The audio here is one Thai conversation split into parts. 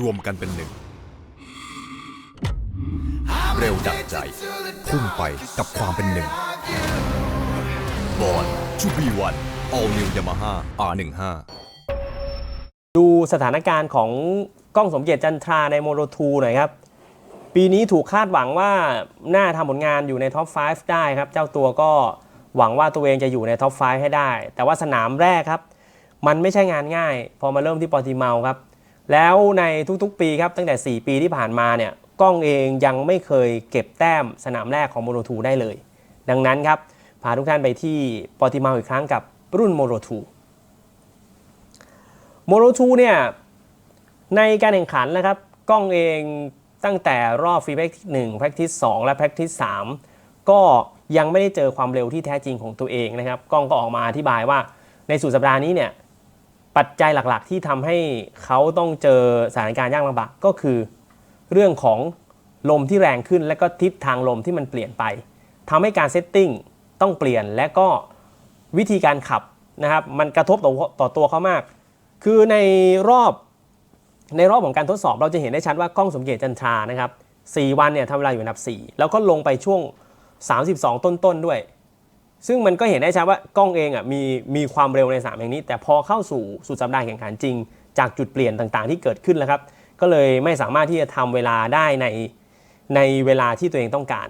รวมกันเป็นหนึ่ง เร็วดังใจ พุ่งไปกับความเป็นหนึ่งบอลชูบีวัน All New Yamaha R15 ดูสถานการณ์ของกล้องสมเกียรติจันทราในโมโ2หน่อยครับ ปีนี้ถูกคาดหวังว่าน่าทำผลงานอยู่ในท็อป 5 ได้ครับ เจ้าตัวก็หวังว่าตัวเองจะอยู่ในท็อป 5 ให้ได้ แต่ว่าสนามแรกครับ มันไม่ใช่งานง่าย พอมาเริ่มที่ปอร์ติเมาครับ แล้วในทุกๆ ปีครับตั้งแต่ 4 ปีที่ผ่านมาเนี่ยกล้องเองยังไม่เคยเก็บแต้มสนามแรกของโมโ2ได้เลย ดังนั้นครับพาทุกท่านไปที่ปอติมาอีกครั้งกับรุ่นโมโ2โมโ2เนี่ยในการแข่งขันนะครับกล้องเองตั้งแต่รอบฟรีแพ็กที่1แพ็กที่2 และแพ็กที่3 ก็ยังไม่ได้เจอความเร็วที่แท้จริงของตัวเองนะครับกล้องก็ออกมาอธิบายว่าในสุดสัปดาห์นี้เนี่ย ปัจจัยหลักๆ ที่ทำให้เขาต้องเจอสถานการณ์ยากลำบากก็คือ เรื่องของลมที่แรงขึ้นและก็ทิศทางลมที่มันเปลี่ยนไปทำให้การเซตติ้งต้องเปลี่ยนและก็วิธีการขับนะครับ มันกระทบต่อต่อตัวเขามาก คือในรอบในรอบของการทดสอบเราจะเห็นได้ชัดว่ากล้องสมเกียรติจันทรานะครับ4วันเนี่ยทำเวลาอยู่อันดับ 4 แล้วก็ลงไปช่วง 32 ต้นๆด้วย ซึ่งมันก็เห็นได้ชัดว่ากล้องเองอะมีมีความเร็วในสามแห่งนี้ แต่พอเข้าสู่สุดสัปดาห์แข่งขันจริง จากจุดเปลี่ยนต่างๆ ที่เกิดขึ้นแล้วครับ ก็เลยไม่สามารถที่จะทำเวลาได้ในในเวลาที่ตัวเองต้องการ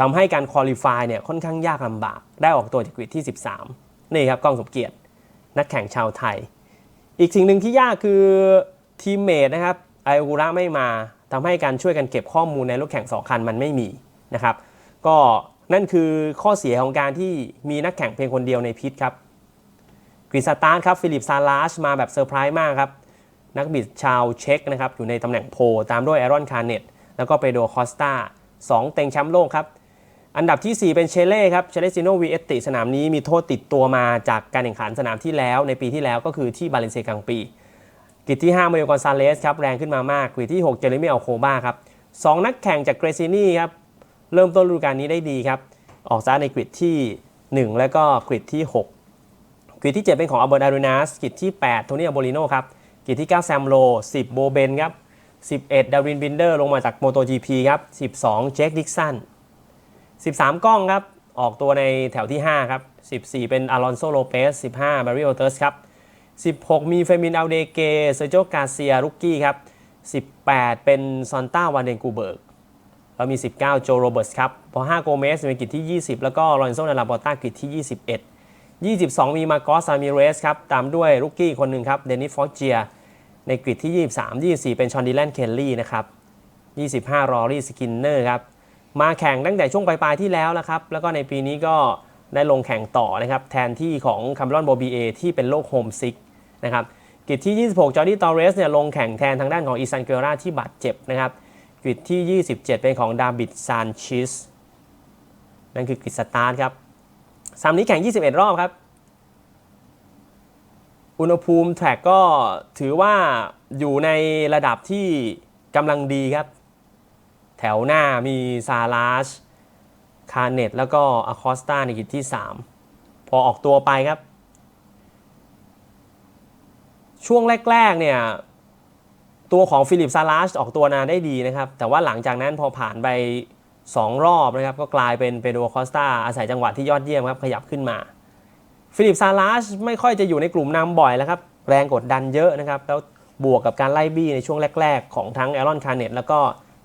ทำให้การคุริฟายเนี่ยค่อนข้างยากลำบาก ได้ออกตัวจากกริดที่ 13 นี่ครับกล้องสมเกียรติ นักแข่งชาวไทย อีกสิ่งหนึ่งที่ยากคือทีมเมทนะครับไอโอระไม่มาทำให้การช่วยกันเก็บข้อมูลในรถแข่งสองคันมันไม่มีนะครับ ก็ นั่นคือข้อเสียของการที่มีนักแข่งเพียงคนเดียวในพิทครับกริสตาร์ครับฟิลิปซาลาชมาแบบเซอร์ไพรส์มากครับ นักบิดชาวเช็กนะครับอยู่ในตำแหน่งโพลตามด้วยแอรอนคาร์เนตแล้วก็เปโดคอสตาสองเต็งแชมป์โลกครับ อันดับที่ 4 เป็นเชเล่ครับเชเลซิโนวีเอติสนามนี้มีโทษติดตัวมาจากการแข่งขันสนามที่แล้ว ในปีที่แล้วก็คือที่บาเลนเซียกลางปีกริดที่5มาโยกอนซาเลสครับแรงขึ้นมามากกริดที่ 6 เจเรมีอัลโคบาครับสองนักแข่งจากเกรซินี่ครับ เริ่มต้นฤดูกาลนี้ได้ดีครับ ออกซ้ายในกริดที่ 1 แล้วก็กริดที่ 6กริดที่ 7 เป็นของอัลเบิร์ตอารูนัสกริดที่ 8 โทนี่อัลโบลิโนครับกริดที่ 9 แซมโล 10 โบเบนครับ 11 ดาวินบินเดอร์ลงมาจากโมโต GP ครับ 12 เจคดิกสัน 13 กล้องครับ ออกตัวในแถวที่ 5 ครับ 14 เป็นอารอนโซโลเปส 15 มาริโอเตอร์สครับ 16 มีเฟมินอัลเดเกเซโจกาเซียรุกกี้ครับ 18 เป็นซอนต้าวานเดนกูเบิร์ก แล้วมี 19 โจโรเบิร์ตครับพอ5โกเมสเป็นกิจที่ 20 แล้วก็ลอนโซนาลาบอต้ากิจที่ 21 22 มีมาโกสซามิเรสครับ ตามด้วยรุกกี้คนหนึ่งครับ เดนิสฟอร์เจีย ในกริดที่ 23 24 เป็นชอนดีแลน เคลลี่นะครับ 25 รอรี่สกินเนอร์ครับ มาแข่งตั้งแต่ช่วงปลายๆที่แล้วแล้วครับ แล้วก็ในปีนี้ก็ได้ลงแข่งต่อนะครับ แทนที่ของคาร์ลอนโบบีเอที่เป็นโรคโฮมซิกนะครับกริดที่ 26 จอร์ดี้ ตอเรสเนี่ยลงแข่งแทนทางด้านของอีซันเกราที่บาดเจ็บนะครับ กริดที่ 27 เป็นของดาบิดซานชิสนั่นคือกริดสตาร์ทครับสามนี้แข่ง 21 รอบครับ อุณหภูมิแทร็กก็ถือว่าอยู่ในระดับที่กำลังดีครับ แถวหน้ามีซาลาช คาเนตแล้วก็อะคอสตาในกิจที่ 3 พอออกตัวไปครับ ช่วงแรก ๆ เนี่ย ตัวของฟิลิปซาลาชออกตัวนาได้ดีนะครับ แต่ว่าหลังจากนั้นพอผ่านไป 2 รอบนะครับ ก็กลายเป็นเปโดคอสตาอาศัยจังหวะที่ยอดเยี่ยมครับ ขยับขึ้นมา ฟิลิปซาลาชไม่ค่อยจะอยู่ในกลุ่มนำบ่อยแล้วครับ แรงกดดันเยอะนะครับ แล้วบวกกับการไล่บี้ในช่วงแรก ๆ ของทั้งแอรอนคาร์เนตแล้วก็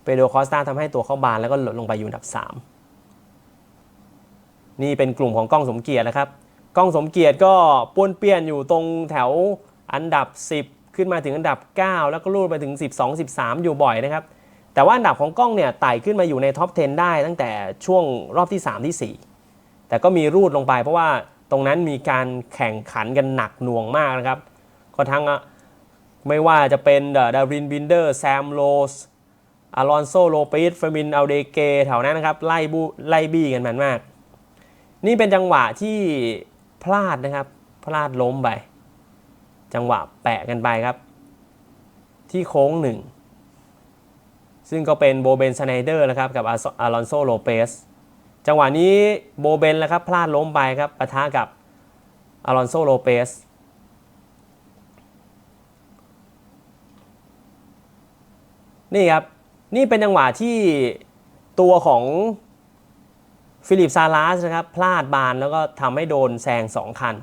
เปโดคอสตาทำให้ตัวเข้าบานแล้วก็หล่นลงไปอยู่อันดับ 3 นี่เป็นกลุ่มของกล้องสมเกียรตินะครับกล้องสมเกียรติก็ป้วนเปี้ยนอยู่ตรงแถวอันดับ 10 ขึ้นมาถึงอันดับ 9 แล้วก็ลูดไปถึง 12 13 อยู่บ่อยนะครับ แต่ว่าอันดับของกล้องเนี่ยไต่ขึ้นมาอยู่ในท็อป 10 ได้ตั้งแต่ช่วงรอบที่ 3 ที่ 4 แต่ก็มีรูดลงไปเพราะว่าตรงนั้นมีการแข่งขันกันหนักหน่วงมากนะครับ ก็ทั้งอะไม่ว่าจะเป็นดารินบินเดอร์แซมโลสอารอนโซโลเปสเฟมินอัลเดเกแถวนั้นนะครับ ไล่บูไล่บี้กันมันมาก นี่เป็นจังหวะที่พลาดนะครับ พลาดล้มไป จังหวะแปะกันไปครับ ที่โค้งหนึ่งซึ่งก็เป็นโบเบนสไนเดอร์นะครับกับอารอนโซโลเปสจังหวะนี้โบเบนแล้วครับพลาดล้มไปครับปะทะกับอารอนโซโลเปสนี่ครับ นี่เป็นจังหวะที่ตัวของฟิลิปซาลาสนะครับ พลาดบานแล้วก็ทำให้โดนแซงสองคัน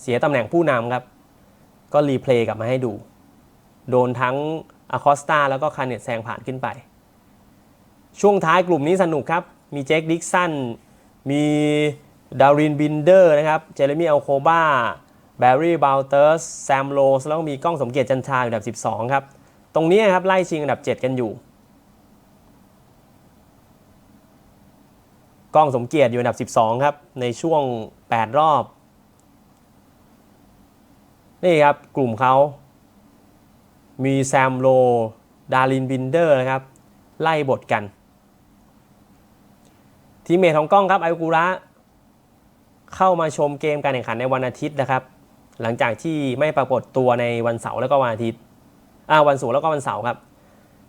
เสียตำแหน่งผู้นำครับ ก็รีเพลย์กลับมาให้ดู โดนทั้งอาคอสตาแล้วก็คาเนตแซงผ่านขึ้นไป ช่วงท้ายกลุ่มนี้สนุกครับ มีเจคดิกสัน มีดารินบินเดอร์นะครับ เจเรมี่อัลโคบาแบร์รี่บาลเตอร์ส แซมโรสแล้วก็มีกล้องสมเกียรติจันทราอยู่อันดับ 12 ครับ ตรงนี้ครับไล่ชิงอันดับ 7 กันอยู่ กล้องสมเกียรติอยู่อันดับ 12 ครับ ในช่วง 8 รอบ นี่ครับกลุ่มเขามีแซมโล ดารินบินเดอร์นะครับ ไล่บทกัน ทีมเมทของกล้องครับไอกุระเข้ามาชมเกมการแข่งขันในวันอาทิตย์นะครับ หลังจากที่ไม่ปรากฏตัวในวันเสาร์แล้วก็วันอาทิตย์อ่าวันศุกร์แล้วก็วันเสาร์ครับ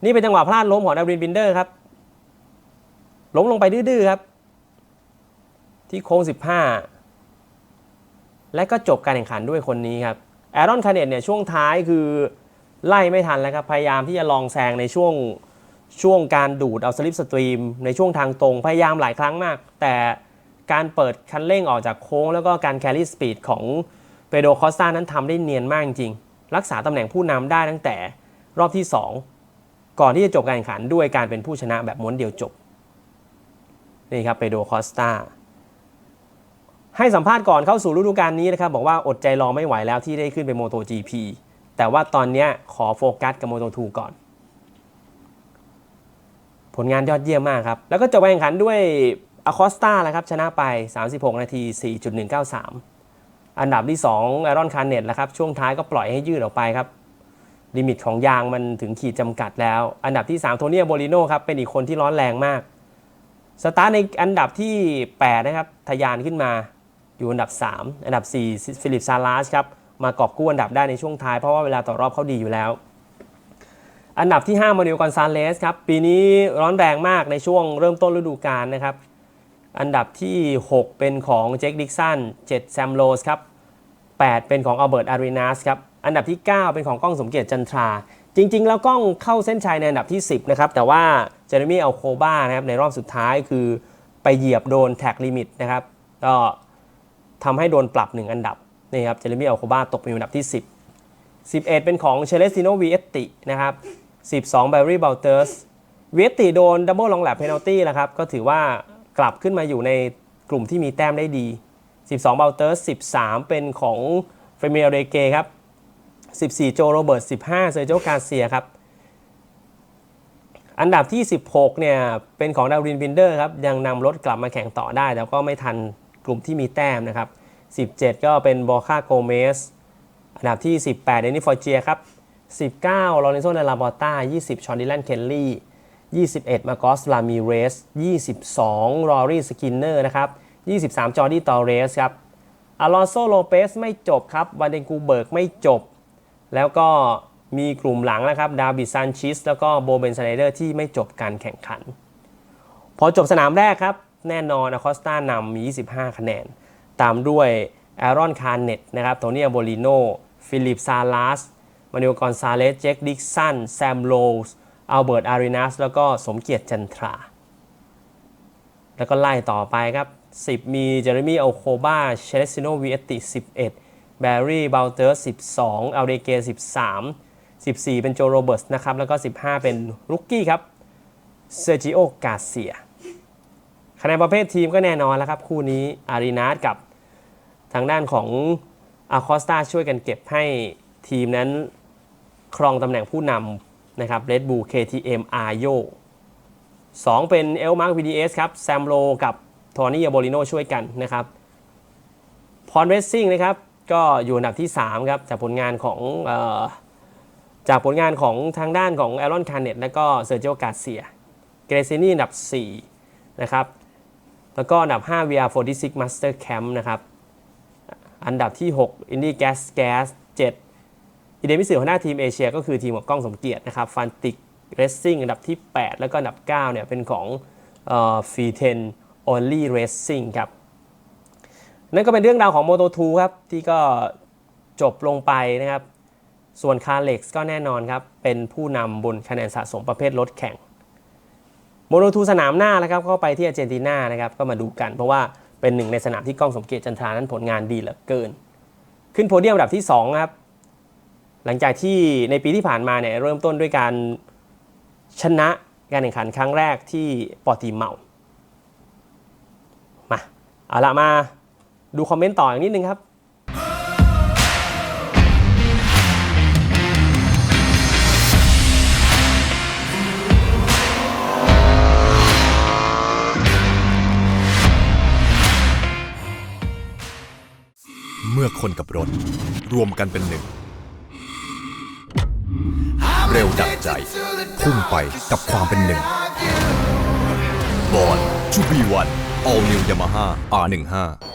นี่เป็นจังหวะพลาดล้มของดารินบินเดอร์ครับ ล้มลงไปดื้อๆครับ ที่โค้ง 15 และก็จบการแข่งขันด้วยคนนี้ครับ แอรอนคาเนตเนี่ยช่วงท้ายคือไล่ไม่ทันแล้วครับ พยายามที่จะลองแซงในช่วงช่วงการดูดเอาสลิปสตรีม ในช่วงทางตรง พยายามหลายครั้งมาก แต่การเปิดคันเร่งออกจากโค้ง แล้วก็การแครี่สปีดของเปโดคอสตานั้นทำได้เนียนมากจริง รักษาตำแหน่งผู้นำได้ตั้งแต่รอบที่ 2 ก่อนที่จะจบการแข่งขันด้วยการเป็นผู้ชนะแบบม้วนเดียวจบ นี่ครับเปโดคอสตา ให้สัมภาษณ์ก่อนเข้าสู่ฤดูกาลนี้นะครับบอกว่าอดใจรอไม่ไหวแล้วที่ได้ขึ้นไปโมโต GP แต่ว่าตอนนี้ขอโฟกัสกับโมโต2ก่อน ผลงานยอดเยี่ยมมากครับ แล้วก็จบการแข่งขันด้วยอ c คอสตาแหละครับชนะไป 36 นาที 4.193 อันดับที่2ไอรอนคาร์เน็ตนะครับช่วงท้ายก็ปล่อยให้ยืดออกไปครับลิมิตของยางมันถึงขีดจำกัดแล้ว อันดับที่ 3 โทเนียโบลิโนครับเป็นอีกคนที่ร้อนแรงมาก สตาร์ในอันดับที่ 8 นะครับทะยานขึ้นมา อยู่อันดับ 3 อันดับ 4 ฟิลิปซาลาสครับมากอบกู้อันดับได้ในช่วงท้ายเพราะว่าเวลาต่อรอบเขาดีอยู่แล้ว อันดับที่ 5 มาริโอกอนซาเลสครับปีนี้ร้อนแรงมากในช่วงเริ่มต้นฤดูกาลนะครับอันดับที่ 6 เป็นของเจคดิกสัน7แซมโรสครับ8เป็นของอัลเบิร์ตอารีนาสครับอันดับที่ 9 เป็นของกล้องสมเกียรติจันทรา จริง ๆ แล้วกล้องเข้าเส้นชัยในอันดับที่ 10 นะครับ แต่ว่าเจเรมี่อัลโคบ้านะครับในรอบสุดท้ายคือไปเหยียบโดนแท็กลิมิตนะครับก็ ทำให้โดนปรับ 1 อันดับนี่ครับเจเรมี่อัลโคบาตกไปอยู่อันดับที่ 10 11 เป็นของเชเลสติโนวีเอตตินะครับ12 b a r r y b a l t e r s วีเอตติโดนดับเบิลลองแลบเพนัลตี้แล้วครับก็ถือว่ากลับขึ้นมาอยู่ในกลุ่มที่มีแต้มได้ดี 12 b a l t e r s 13 เป็นของเฟรเมียเรเกครับ14 โจโรเบิร์ต15เซอร์โจกาเซียครับอันดับที่ 16 เนี่ย เป็นของดารินบินเดอร์ครับ ยังนำรถกลับมาแข่งต่อได้ แต่ก็ไม่ทัน กลุ่มที่มีแต้มนะครับ 17 ก็เป็นบอคาโกเมสอันดับที่ 18เดนิฟอร์เจียครับ 19ลอเรนโซเดลาบอต้า 20 ชอนดิแลนเคลลี่ 21 มาโกสลามิเรส 22 รอรี่สกินเนอร์นะครับ 23 จอร์ดี้ตอเรสครับอลอนโซโลเปสไม่จบครับวันเดนกูเบิร์กไม่จบ แล้วก็มีกลุ่มหลังนะครับดาวิดซันชิสแล้วก็โบเบนสไนเดอร์ที่ไม่จบการแข่งขัน พอจบสนามแรกครับ แน่นอนอคอสตานำมี 25 คะแนน ตามด้วยแอรอนคาร์เน็ตนะครับโทนี่อโบลิโนฟิลิปซาลาสมานิโอกอนซาเลสเจคดิกสันแซมโรสอัลเบิร์ตอารีนัสแล้วก็สมเกียรติจันทรา แล้วก็ไล่ต่อไปครับ 10 มีเจอร์มี่อัลโคบาเชเลซิโนวีเอติ11แบร์รี่บาลเตอร์12อัลเดเก13 14 เป็นโจโรเบิร์ตนะครับ แล้วก็ 15 เป็นรุกกี้ครับเซอร์จิโอกาเซีย คะแนนประเภททีมก็แน่นอนแล้วครับ คู่นี้อารีนาสกับทางด้านของอาคอสตาช่วยกันเก็บให้ทีมนั้นครองตำแหน่งผู้นำนะครับ Red Bull KTM a r y o 2เป็นเอลมาร์ก VDS ครับแซมโลกับโทนี่โบลิโนช่วยกันนะครับพรเรสซิ่งนะครับก็อยู่อันดับที่ 3 ครับ จากผลงานของออจากผลงานของทางด้านของแอรอนคาร์เน็ตและก็เซอร์เจโอกาเซีย เกรซินี่อันดับ 4 นะครับ แล้วก็อันดับ 5 VR46 Master Camp นะครับ อันดับที่ 6 Indy Gas Gas 7อีเดมิสือหัวหน้าทีมเอเชียก็คือทีมของกล้องสมเกียรตินะครับฟันติกเรสซิ่งอันดับที่ 8 แล้วก็อันดับ 9 เนี่ยเป็นของฟีเทน Only Racing ครับ นั่นก็เป็นเรื่องราวของ Moto2 ครับ ที่ก็จบลงไปนะครับ ส่วนคาเล็กซ์ก็แน่นอนครับ เป็นผู้นำบนคะแนนสะสมประเภทรถแข่ง โมโนทูสนามหน้านะครับก็ไปที่อาร์เจนตินานะครับก็มาดูกัน เพราะว่าเป็นหนึ่งในสนามที่กล้องสมเกียรติจันทรานั้นผลงานดีเหลือเกิน ขึ้นโพเดียมอันดับที่2ครับหลังจากที่ในปีที่ผ่านมาเนี่ยเริ่มต้นด้วยการชนะการแข่งขันครั้งแรกที่ปอร์ติเมามาเอาละมาดูคอมเมนต์ต่ออีกนิดนึงครับ คนกับรถ รวมกันเป็นหนึ่ง เร็วดับใจ พุ่งไปกับความเป็นหนึ่งบอลชูบีวัน All New Yamaha R15